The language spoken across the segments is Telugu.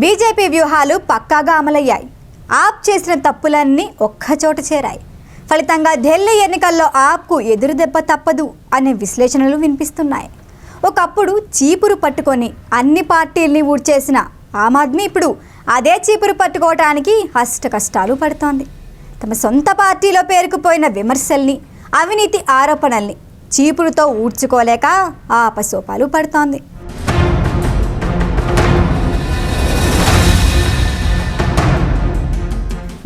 బీజేపీ వ్యూహాలు పక్కాగా అమలయ్యాయి. ఆప్ చేసిన తప్పులన్నీ ఒక్కచోట చేరాయి. ఫలితంగా ఢిల్లీ ఎన్నికల్లో ఆప్కు ఎదురు దెబ్బ తప్పదు అనే విశ్లేషణలు వినిపిస్తున్నాయి. ఒకప్పుడు చీపురు పట్టుకొని అన్ని పార్టీల్ని ఊడ్చేసిన ఆమ్ ఆద్మీ ఇప్పుడు అదే చీపురు పట్టుకోవటానికి అష్ట కష్టాలు పడుతోంది. తమ సొంత పార్టీలో పేరుకుపోయిన విమర్శల్ని అవినీతి ఆరోపణల్ని చీపురుతో ఊడ్చుకోలేక ఆపసోపాలు పడుతోంది.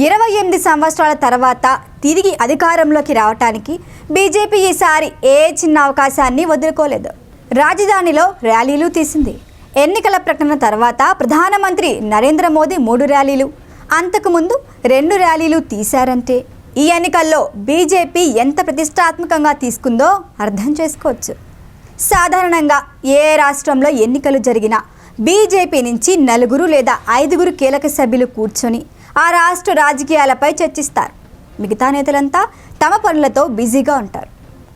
ఇరవై ఎనిమిది సంవత్సరాల తర్వాత తిరిగి అధికారంలోకి రావటానికి బీజేపీ ఈసారి ఏ చిన్న అవకాశాన్ని వదులుకోలేదు. రాజధానిలో ర్యాలీలు తీసింది. ఎన్నికల ప్రకటన తర్వాత ప్రధానమంత్రి నరేంద్ర మోదీ మూడు ర్యాలీలు అంతకుముందు రెండు ర్యాలీలు తీశారంటే ఈ ఎన్నికల్లో బీజేపీ ఎంత ప్రతిష్టాత్మకంగా తీసుకుందో అర్థం చేసుకోవచ్చు. సాధారణంగా ఏ రాష్ట్రంలో ఎన్నికలు జరిగినా బీజేపీ నుంచి నలుగురు లేదా ఐదుగురు కీలక సభ్యులు కూర్చొని ఆ రాష్ట్ర రాజకీయాలపై చర్చిస్తారు. మిగతా నేతలంతా తమ పనులతో బిజీగా ఉంటారు.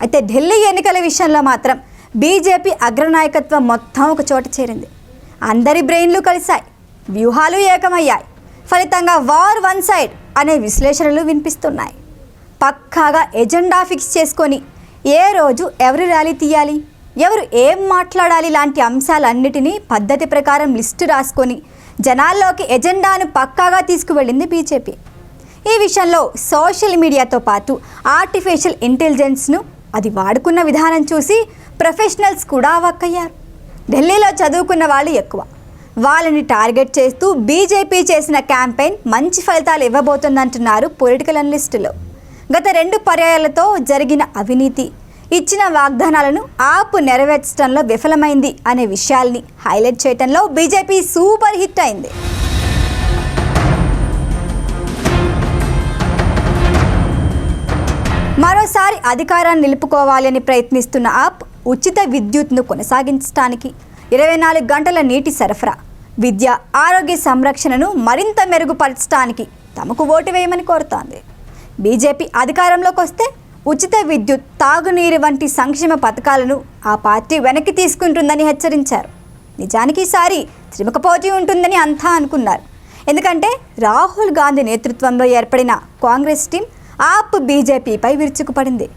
అయితే ఢిల్లీ ఎన్నికల విషయంలో మాత్రం బీజేపీ అగ్రనాయకత్వం మొత్తం ఒక చోట చేరింది. అందరి బ్రెయిన్లు కలిశాయి. వ్యూహాలు ఏకమయ్యాయి. ఫలితంగా వార్ వన్ సైడ్ అనే విశ్లేషణలు వినిపిస్తున్నాయి. పక్కాగా ఎజెండా ఫిక్స్ చేసుకొని ఏ రోజు ఎవరు ర్యాలీ తీయాలి? ఎవరు ఏం మాట్లాడాలి? లాంటి అంశాలన్నిటినీ పద్ధతి ప్రకారం లిస్టు రాసుకొని జనాల్లోకి ఎజెండాను పక్కాగా తీసుకువెళ్ళింది బీజేపీ. ఈ విషయంలో సోషల్ మీడియాతో పాటు ఆర్టిఫిషియల్ ఇంటెలిజెన్స్ను అది వాడుకున్న విధానం చూసి ప్రొఫెషనల్స్ కూడా అవాక్కయ్యారు. ఢిల్లీలో చదువుకున్న వాళ్ళు ఎక్కువ. వాళ్ళని టార్గెట్ చేస్తూ బీజేపీ చేసిన క్యాంపెయిన్ మంచి ఫలితాలు ఇవ్వబోతుందంటున్నారు పొలిటికల్ అనలిస్టులు. గత రెండు పర్యాయాలతో జరిగిన అవినీతి ఇచ్చిన వాగ్దానాలను ఆప్ నెరవేర్చడంలో విఫలమైంది అనే విషయాల్ని హైలైట్ చేయడంలో బీజేపీ సూపర్ హిట్ అయింది. మరోసారి అధికారాన్ని నిలుపుకోవాలని ప్రయత్నిస్తున్న ఆప్ ఉచిత విద్యుత్ను కొనసాగించడానికి ఇరవై నాలుగు గంటల నీటి సరఫరా విద్య ఆరోగ్య సంరక్షణను మరింత మెరుగుపరచడానికి తమకు ఓటు వేయమని కోరుతోంది. బీజేపీ అధికారంలోకి వస్తే ఉచిత విద్యుత్ తాగునీరు వంటి సంక్షేమ పథకాలను ఆ పార్టీ వెనక్కి తీసుకుంటుందని హెచ్చరించారు. నిజానికి ఈసారి త్రిముఖ పోటీ ఉంటుందని అంతా అనుకున్నారు. ఎందుకంటే రాహుల్ గాంధీ నేతృత్వంలో ఏర్పడిన కాంగ్రెస్ టీం ఆప్ బీజేపీపై విరుచుకుపడింది.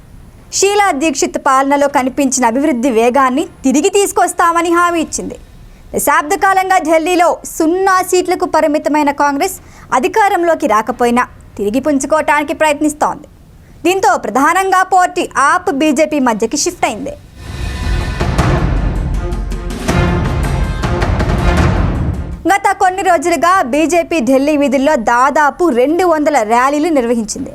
షీలా దీక్షిత్ పాలనలో కనిపించిన అభివృద్ధి వేగాన్ని తిరిగి తీసుకొస్తామని హామీ ఇచ్చింది. దశాబ్ద కాలంగా ఢిల్లీలో సున్నా సీట్లకు పరిమితమైన కాంగ్రెస్ అధికారంలోకి రాకపోయినా తిరిగి పుంజుకోవటానికి ప్రయత్నిస్తోంది. దీంతో ప్రధానంగా పోటీ ఆప్ బీజేపీ మధ్యకి షిఫ్ట్ అయింది. గత కొన్ని రోజులుగా బీజేపీ ఢిల్లీ వీధుల్లో దాదాపు రెండు వందల ర్యాలీలు నిర్వహించింది.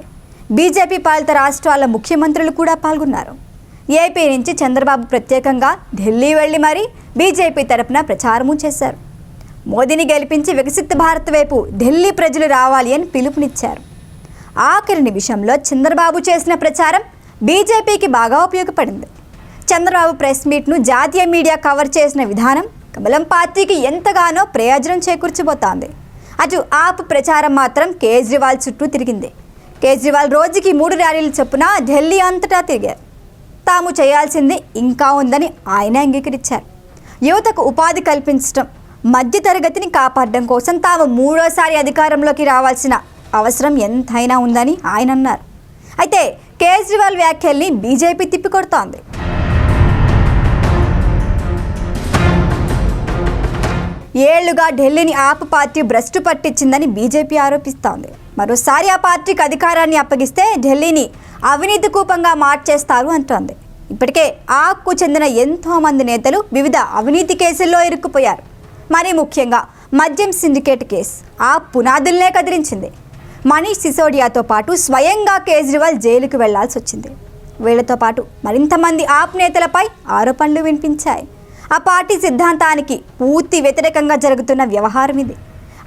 బీజేపీ పాలిత రాష్ట్రాల ముఖ్యమంత్రులు కూడా పాల్గొన్నారు. ఏపీ నుంచి చంద్రబాబు ప్రత్యేకంగా ఢిల్లీ వెళ్ళి మరీ బీజేపీ తరపున ప్రచారము చేశారు. మోదీని గెలిపించి వికసిత భారత్ వైపు ఢిల్లీ ప్రజలు రావాలి అని పిలుపునిచ్చారు. ఆఖరి నిమిషంలో చంద్రబాబు చేసిన ప్రచారం బీజేపీకి బాగా ఉపయోగపడింది. చంద్రబాబు ప్రెస్ మీట్ను జాతీయ మీడియా కవర్ చేసిన విధానం కమలం పార్టీకి ఎంతగానో ప్రయోజనం చేకూర్చిపోతోంది అటు ఆప్ ప్రచారం మాత్రం కేజ్రీవాల్ చుట్టూ తిరిగింది. కేజ్రీవాల్ రోజుకి మూడు ర్యాలీలు చొప్పున ఢిల్లీ అంతటా తిరిగారు. తాము చేయాల్సింది ఇంకా ఉందని ఆయన అంగీకరించారు. యువతకు ఉపాధి కల్పించడం మధ్యతరగతిని కాపాడడం కోసం తాము మూడోసారి అధికారంలోకి రావాల్సిన అవసరం ఎంతైనా ఉందని ఆయన అన్నారు. అయితే కేజ్రీవాల్ వ్యాఖ్యల్ని బీజేపీ తిప్పికొడుతోంది. ఏళ్ళుగా ఢిల్లీని ఆప్ పార్టీ భ్రష్టు పట్టించిందని బీజేపీ ఆరోపిస్తోంది. మరోసారి ఆ పార్టీకి అధికారాన్ని అప్పగిస్తే ఢిల్లీని అవినీతి కూపంగా మార్చేస్తారు అంటోంది. ఇప్పటికే ఆప్కు చెందిన ఎంతో మంది నేతలు వివిధ అవినీతి కేసుల్లో ఇరుక్కుపోయారు. మరీ ముఖ్యంగా మద్యం సిండికేట్ కేసు. ఆ పునాదుల్నే కదిలించింది. మనీష్ సిసోడియాతో పాటు స్వయంగా కేజ్రీవాల్ జైలుకు వెళ్ళాల్సి వచ్చింది. వీళ్ళతో పాటు మరింత మంది ఆప్ నేతలపై ఆరోపణలు వినిపించాయి. ఆ పార్టీ సిద్ధాంతానికి పూర్తి వ్యతిరేకంగా జరుగుతున్న వ్యవహారం ఇది.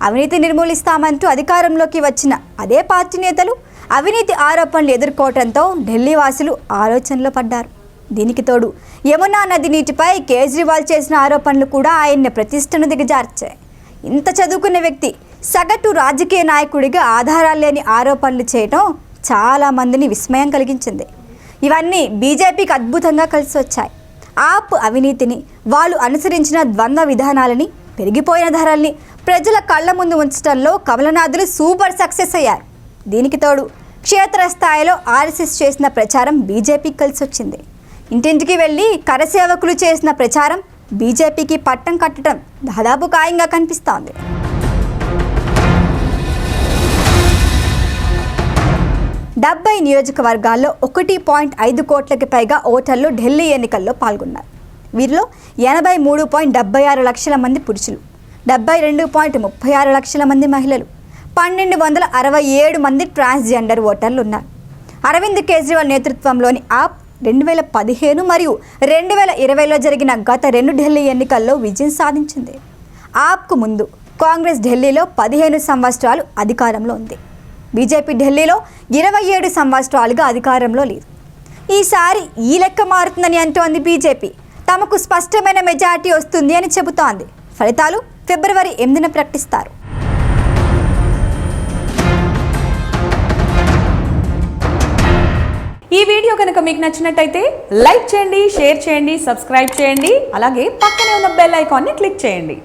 అవినీతి నిర్మూలిస్తామంటూ అధికారంలోకి వచ్చిన అదే పార్టీ నేతలు అవినీతి ఆరోపణలు ఎదుర్కోవడంతో ఢిల్లీ వాసులు ఆలోచనలో పడ్డారు. దీనికి తోడు యమునా నది నీటిపై కేజ్రీవాల్ చేసిన ఆరోపణలు కూడా ఆయన్ని ప్రతిష్టను దిగజార్చాయి. ఇంత చదువుకున్న వ్యక్తి సగటు రాజకీయ నాయకుడిగా ఆధారాలు లేని ఆరోపణలు చేయటం చాలా మందిని విస్మయం కలిగించింది. ఇవన్నీ బీజేపీకి అద్భుతంగా కలిసి వచ్చాయి. ఆప్ అవినీతిని వాళ్ళు అనుసరించిన ద్వంద్వ విధానాలని పెరిగిపోయిన ధరల్ని ప్రజల కళ్ళ ముందు ఉంచడంలో కమలనాథులు సూపర్ సక్సెస్ అయ్యారు. దీనికి తోడు క్షేత్రస్థాయిలో ఆర్ఎస్ఎస్ చేసిన ప్రచారం బీజేపీకి కలిసి వచ్చింది. ఇంటింటికి వెళ్ళి కరసేవకులు చేసిన ప్రచారం బీజేపీకి పట్టం కట్టడం దాదాపు ఖాయంగా కనిపిస్తోంది. డెబ్బై నియోజకవర్గాల్లో ఒకటి పాయింట్ ఐదు కోట్లకి పైగా ఓటర్లు ఢిల్లీ ఎన్నికల్లో పాల్గొన్నారు. వీరిలో ఎనభై మూడు పాయింట్ డెబ్బై ఆరు లక్షల మంది పురుషులు డెబ్బై రెండు పాయింట్ ముప్పై ఆరు లక్షల మంది మహిళలు పన్నెండు వందల అరవై ఏడు మంది ట్రాన్స్జెండర్ ఓటర్లు ఉన్నారు. అరవింద్ కేజ్రీవాల్ నేతృత్వంలోని ఆప్ రెండు వేల పదిహేను మరియు రెండు వేల ఇరవైలో జరిగిన గత రెండు ఢిల్లీ ఎన్నికల్లో విజయం సాధించింది. ఆప్కు ముందు కాంగ్రెస్ ఢిల్లీలో పదిహేను సంవత్సరాలు అధికారంలో ఉంది. బీజేపీ ఢిల్లీలో ఇరవై ఏడు సంవత్సరాలుగా అధికారంలో లేదు. ఈసారి ఈ లెక్క మారుతుందని అంటోంది బీజేపీ. తమకు స్పష్టమైన మెజార్టీ వస్తుంది అని చెబుతోంది. ఫలితాలు ఫిబ్రవరి ఎనిమిదిన ప్రకటిస్తారు. ఈ వీడియో కనుక మీకు నచ్చినట్టయితే లైక్ చేయండి షేర్ చేయండి సబ్స్క్రైబ్ చేయండి. అలాగే పక్కనే ఉన్న బెల్ ఐకాన్ని క్లిక్ చేయండి.